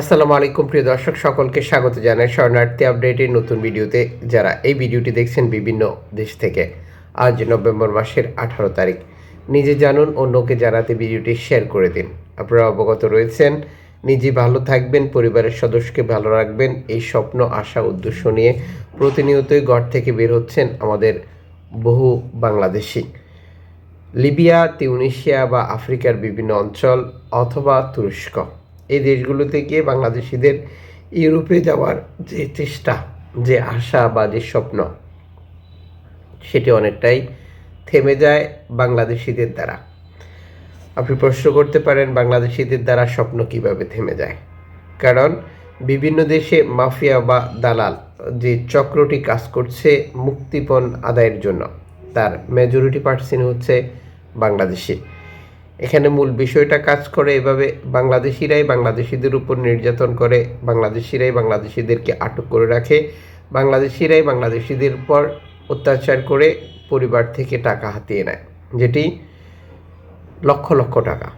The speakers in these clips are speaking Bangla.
আসসালামু আলাইকুম, প্রিয় দর্শক, সকলকে স্বাগত জানাই শরণার্থী আপডেটের নতুন ভিডিওতে। যারা এই ভিডিওটি দেখছেন বিভিন্ন দেশ থেকে, আজ নভেম্বর মাসের আঠারো তারিখ। নিজে জানুন, অন্যকে জানাতে ভিডিওটি শেয়ার করে দিন। আপনারা অবগত রয়েছেন, নিজে ভালো থাকবেন, পরিবারের সদস্যকে ভালো রাখবেন, এই স্বপ্ন, আশা, উদ্দেশ্য নিয়ে প্রতিনিয়তই ঘর থেকে বের হচ্ছেন আমাদের বহু বাংলাদেশি। লিবিয়া, তিউনিশিয়া বা আফ্রিকার বিভিন্ন অঞ্চল অথবা তুরস্ক। এই দেশগুলোতে গিয়ে বাংলাদেশিদের ইউরোপে যাওয়ার যে চেষ্টা, যে আশা বা যে স্বপ্ন, সেটি অনেকটাই থেমে যায় বাংলাদেশিদের দ্বারা। আপনি প্রশ্ন করতে পারেন, বাংলাদেশিদের দ্বারা স্বপ্ন কীভাবে থেমে যায়? কারণ বিভিন্ন দেশে মাফিয়া বা দালাল যে চক্রটি কাজ করছে মুক্তিপণ আদায়ের জন্য, তার মেজরিটি পার্সেন্ট হচ্ছে বাংলাদেশি। এখানে মূল বিষয়টা কাজ করে এভাবে বাংলাদেশিরাই বাংলাদেশিদের উপর নির্যাতন করে, বাংলাদেশিরাই বাংলাদেশিদেরকে আটক করে রাখে, বাংলাদেশিরাই বাংলাদেশিদের উপর অত্যাচার করে পরিবার থেকে টাকা হাতিয়ে নেয়, যেটি লক্ষ লক্ষ টাকা।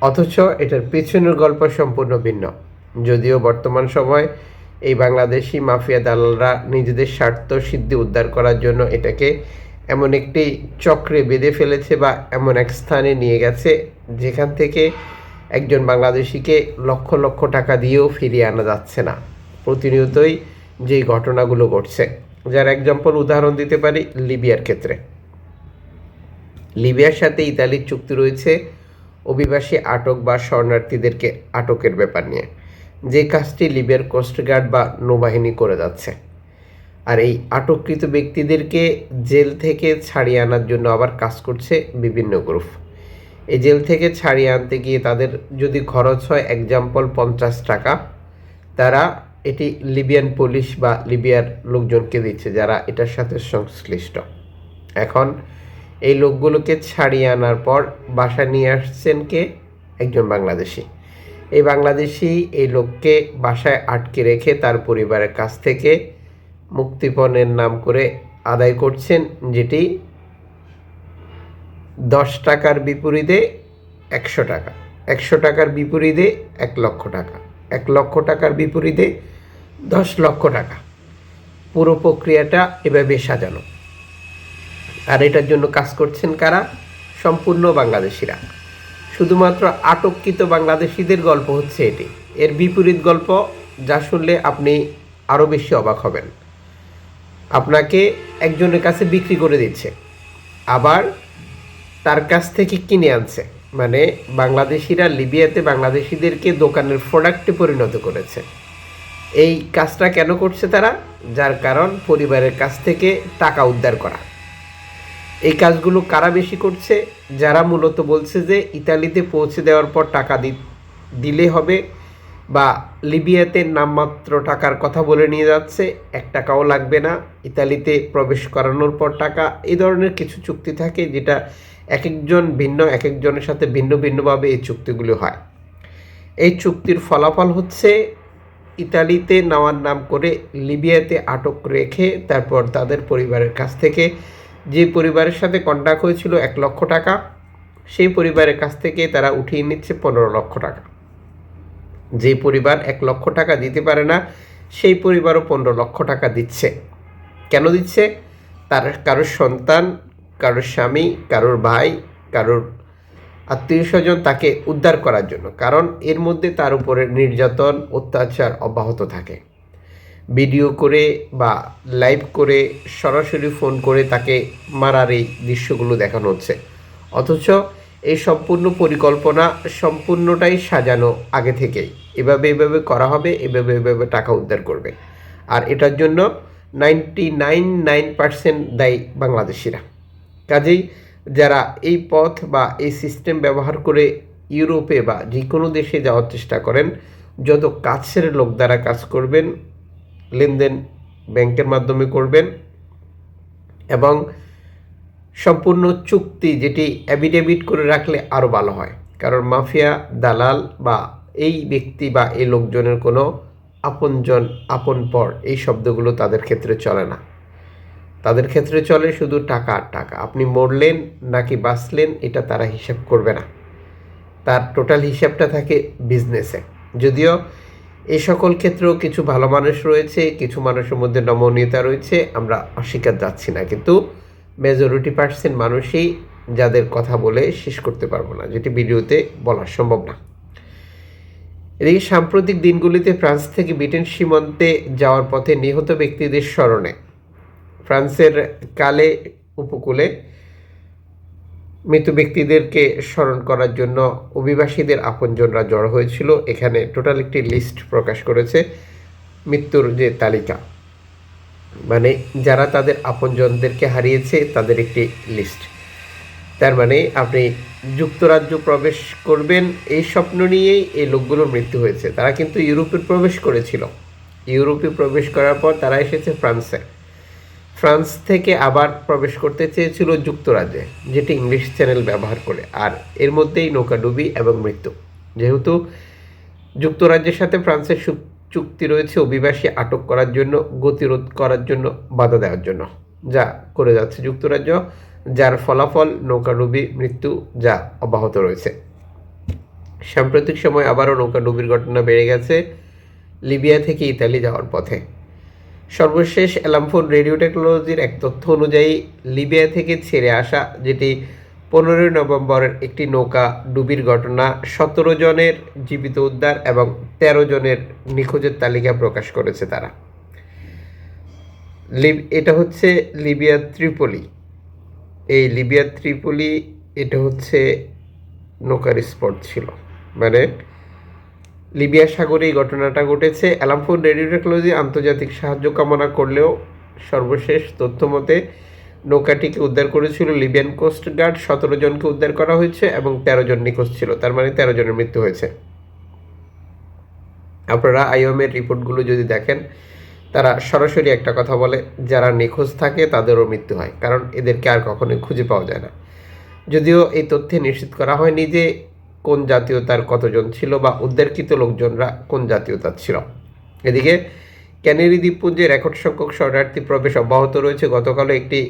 অথচ এটার পেছনের গল্প সম্পূর্ণ ভিন্ন। যদিও বর্তমান সময় এই বাংলাদেশি মাফিয়া দালালরা নিজেদের স্বার্থ সিদ্ধি উদ্ধার করার জন্য এটাকে এমন একটি চক্রে বেঁধে ফেলেছে বা এমন এক স্থানে নিয়ে গেছে, যেখান থেকে একজন বাংলাদেশিকে লক্ষ লক্ষ টাকা দিয়েও ফিরিয়ে আনা যাচ্ছে না। প্রতিনিয়তই যে ঘটনাগুলো ঘটছে। যার এক্সাম্পল উদাহরণ দিতে পারি লিবিয়ার ক্ষেত্রে। লিবিয়ার সাথে ইতালির চুক্তি রয়েছে অভিবাসী আটক বা শরণার্থীদেরকে আটকের ব্যাপার নিয়ে। যে কাজটি লিবিয়ার কোস্টগার্ড বা নৌবাহিনী করে যাচ্ছে। আর এই আটককৃত ব্যক্তিদেরকে জেল থেকে ছাড়িয়ে আনার জন্য আবার কাজ করছে বিভিন্ন গ্রুপ। এই জেল থেকে ছাড়িয়ে আনতে গিয়ে তাদের যদি খরচ হয় এক্সাম্পল পঞ্চাশ টাকা, তারা এটি লিবিয়ান পুলিশ বা লিবিয়ার লোকজনকে দিচ্ছে যারা এটার সাথে সংশ্লিষ্ট। এখন এই লোকগুলোকে ছাড়িয়ে আনার পর বাসা নিয়ে আসছেন কে? একজন বাংলাদেশি। এই বাংলাদেশি এই লোককে বাসায় আটকে রেখে তার পরিবারের কাছ থেকে মুক্তিপণের নাম করে আদায় করছেন, যেটি দশ টাকার বিপরীতে একশো টাকা। একশো টাকার বিপরীতে এক লক্ষ টাকা। এক লক্ষ টাকার বিপরীতে দশ লক্ষ টাকা। পুরো প্রক্রিয়াটা এভাবে সাজানো। আর এটার জন্য কাজ করছেন কারা? সম্পূর্ণ বাংলাদেশিরা। শুধুমাত্র আটককৃত বাংলাদেশিদের গল্প হচ্ছে এটি। এর বিপরীত গল্প যা শুনলে আপনি আরও বেশি অবাক হবেন। আপনাকে একজনের কাছে বিক্রি করে দিচ্ছে। আবার তার কাছ থেকে কিনে আনছে। মানে বাংলাদেশিরা লিবিয়াতে বাংলাদেশিদেরকে দোকানের প্রোডাক্টে পরিণত করেছে। এই কাজটা কেন করছে তারা? যার কারণ পরিবারের কাছ থেকে টাকা উদ্ধার করা। এই কাজগুলো কারা বেশি করছে? যারা মূলত বলছে যে ইতালিতে পৌঁছে দেওয়ার পর টাকা দিলে হবে বা লিবিয়াতে নামমাত্র টাকার কথা বলে নিয়ে যাচ্ছে, এক টাকাও লাগবে না। ইতালিতে প্রবেশ করানোর পর টাকা, এই ধরনের কিছু চুক্তি থাকে যেটা এক একজন ভিন্ন এক একজনের সাথে ভিন্ন ভিন্নভাবে এই চুক্তিগুলো হয়। এই চুক্তির ফলাফল হচ্ছে, ইতালিতে নেওয়ার নাম করে লিবিয়াতে আটক রেখে তারপর তাদের পরিবারের কাছ থেকে যে পরিবারের সাথে কন্ট্যাক্ট হয়েছিল এক লক্ষ টাকা, সেই পরিবারের কাছ থেকে তারা উঠিয়ে নিচ্ছে পনেরো লক্ষ টাকা। যে পরিবার এক লক্ষ টাকা দিতে পারে না, সেই পরিবারও পনেরো লক্ষ টাকা দিচ্ছে। কেন দিচ্ছে? তার কারোর সন্তান, কারোর স্বামী, কারোর ভাই, কারোর আত্মীয় স্বজন তাকে উদ্ধার করার জন্য, কারণ এর মধ্যে তার উপরে নির্যাতন, অত্যাচার অব্যাহত থাকে। ভিডিও করে বা লাইভ করে সরাসরি ফোন করে তাকে মারার এই দৃশ্যগুলো দেখানো হচ্ছে। অথচ এই সম্পূর্ণ পরিকল্পনা সম্পূর্ণটাই সাজানো আগে থেকেই। এভাবে এভাবে করা হবে, এভাবে এভাবে টাকা উদ্ধার করবে। আর এটার জন্য নাইনটি নাইন নাইন পার্সেন্ট দায়ী বাংলাদেশিরা। কাজেই যারা এই পথ বা এই সিস্টেম ব্যবহার করে ইউরোপে বা যে কোনো দেশে যাওয়ার চেষ্টা করেন, যত কাছের লোক দ্বারা কাজ করবেন, লেনদেন ব্যাংকের মাধ্যমে করবেন এবং সম্পূর্ণ চুক্তি যেটি অ্যাবিডেভিট করে রাখলে আরও ভালো হয়। কারণ মাফিয়া, দালাল বা এই ব্যক্তি বা এই লোকজনের কোনো আপনজন, আপন পর এই শব্দগুলো তাদের ক্ষেত্রে চলে না। তাদের ক্ষেত্রে চলে শুধু টাকা আর টাকা। আপনি মরলেন নাকি বাঁচলেন এটা তারা হিসাব করবে না। তার টোটাল হিসাবটা থাকে বিজনেসে যদিও এই সকল ক্ষেত্রেও কিছু ভালো মানুষ রয়েছে, কিছু মানুষের মধ্যে নমনীয়তা রয়েছে, আমরা অস্বীকার যাচ্ছি না। কিন্তু মেজরিটি পার্সেন্ট মানুষই যাদের কথা বলে শেষ করতে পারব না, যেটি ভিডিওতে বলা সম্ভব না। এদিকে সাম্প্রতিক দিনগুলিতে ফ্রান্স থেকে ব্রিটেন সীমান্তে যাওয়ার পথে নিহত ব্যক্তিদের স্মরণে ফ্রান্সের কালে উপকূলে মৃত ব্যক্তিদেরকে স্মরণ করার জন্য অভিবাসীদের আপনজনরা জড়ো হয়েছিল। এখানে টোটাল একটি লিস্ট প্রকাশ করেছে মৃত্যুর যে তালিকা। মানে যারা তাদের আপনজনদেরকে হারিয়েছে তাদের একটি লিস্ট তার মানে আপনি যুক্তরাজ্য প্রবেশ করবেন, এই স্বপ্ন নিয়েই এই লোকগুলোর মৃত্যু হয়েছে। তারা কিন্তু ইউরোপে প্রবেশ করেছিল। ইউরোপে প্রবেশ করার পর তারা এসেছে ফ্রান্সে। ফ্রান্স থেকে আবার প্রবেশ করতে চেয়েছিল যুক্তরাজ্যে, যেটি ইংলিশ চ্যানেল ব্যবহার করে। আর এর মধ্যেই নৌকাডুবি এবং মৃত্যু। যেহেতু যুক্তরাজ্যের সাথে ফ্রান্সের চুক্তি রয়েছে অভিবাসী আটক করার জন্য, গতিরোধ করার জন্য, বাধা দেওয়ার জন্য। যা করে যাচ্ছে যুক্তরাজ্য, যার ফলাফল নৌকাডুবি মৃত্যু যা অব্যাহত রয়েছে। সাম্প্রতিক সময় আবারও নৌকাডুবির ঘটনা বেড়ে গেছে লিবিয়া থেকে ইতালি যাওয়ার পথে। সর্বশেষ অ্যালামফোন রেডিও টেকনোলজির এক তথ্য অনুযায়ী, লিবিয়া থেকে ছেড়ে আসা যেটি পনেরোই নভেম্বরের একটি নৌকা ডুবির ঘটনা সতেরো জনের জীবিত উদ্ধার এবং তেরো জনের নিখোঁজের তালিকা প্রকাশ করেছে তারা। এটা হচ্ছে লিবিয়া ত্রিপলি। এই লিবিয়া ত্রিপলি, এটা হচ্ছে নৌকার স্পট ছিল। মানে লিবিয়া সাগরে এই ঘটনাটা ঘটেছে। অ্যালামফোন রেডিও টেকনোলজি আন্তর্জাতিক সাহায্য কামনা করলেও সর্বশেষ তথ্য মতে নৌকাটিকে উদ্ধার করেছিল লিবিয়ান কোস্ট গার্ড, সতেরো জনকে উদ্ধার করা হয়েছে এবং তেরো জন নিখোঁজ ছিল, তার মানে তেরো জনের মৃত্যু হয়েছে। আপনারা আইওএমের রিপোর্টগুলো যদি দেখেন, তারা সরাসরি একটা কথা বলে, যারা নিখোঁজ থাকে তাদেরও মৃত্যু হয়, কারণ এদেরকে আর কখনোই খুঁজে পাওয়া যায় না। যদিও এই তথ্যে নিশ্চিত করা হয়নি যে কোন জাতীয়তার কতজন ছিল বা উদ্ধারকৃত লোকজনরা কোন জাতীয়তার ছিল। এদিকে ক্যানেরি দ্বীপপুঞ্জে রেকর্ড সংখ্যক শরণার্থী প্রবেশ অব্যাহত রয়েছে। গতকালও একটি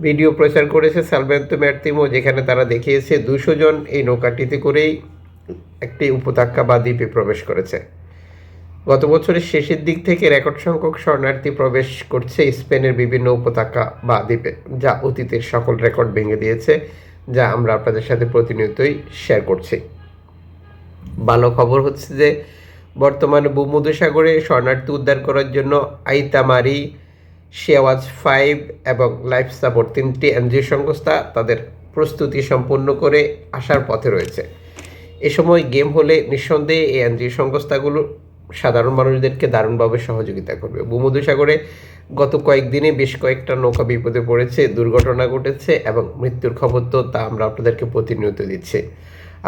ভিডিও প্রচার করেছে সালভেন্তো ম্যার্তিমো যেখানে তারা দেখিয়েছে দুশো জন এই নৌকাটিতে করেই একটি উপত্যকা বা দ্বীপে প্রবেশ করেছে। গত বছরের শেষের দিক থেকে রেকর্ড সংখ্যক শরণার্থী প্রবেশ করছে স্পেনের বিভিন্ন উপত্যকা বা দ্বীপে যা অতীতের সকল রেকর্ড ভেঙে দিয়েছে, যা আমরা আপনাদের সাথে প্রতিনিয়তই শেয়ার করছি। ভালো খবর হচ্ছে যে বর্তমানে ভূমধ্যসাগরে শরণার্থী উদ্ধার করার জন্য Aita Mari Sea Watch five এবং লাইফ সাপোর্ট তিনটি এনজিও সংস্থা তাদের প্রস্তুতি সম্পন্ন করে আসার পথে রয়েছে। এ সময় গেম হলে নিঃসন্দেহে এই এনজিও সংস্থাগুলো সাধারণ মানুষদেরকে দারুণভাবে সহযোগিতা করবে। ভূমধ্যসাগরে গত কয়েকদিনে বেশ কয়েকটা নৌকা বিপদে পড়েছে, দুর্ঘটনা ঘটেছে এবং মৃত্যুর খবর তো তা আমরা আপনাদেরকে প্রতিনিয়ত দিচ্ছি।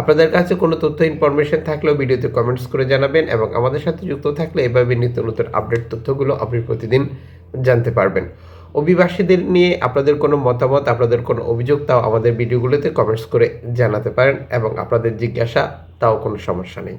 আপনাদের কাছে কোনো তথ্য ইনফরমেশন থাকলেও ভিডিওতে কমেন্টস করে জানাবেন এবং আমাদের সাথে যুক্ত থাকলে এভাবে নিত্য নতুন আপডেট তথ্যগুলো আপনি প্রতিদিন জানতে পারবেন। অভিবাসীদের নিয়ে আপনাদের কোনো মতামত, আপনাদের কোনো অভিযোগ, তাও আমাদের ভিডিওগুলোতে কমেন্টস করে জানাতে পারেন এবং আপনাদের জিজ্ঞাসা, তাও কোনো সমস্যা নেই।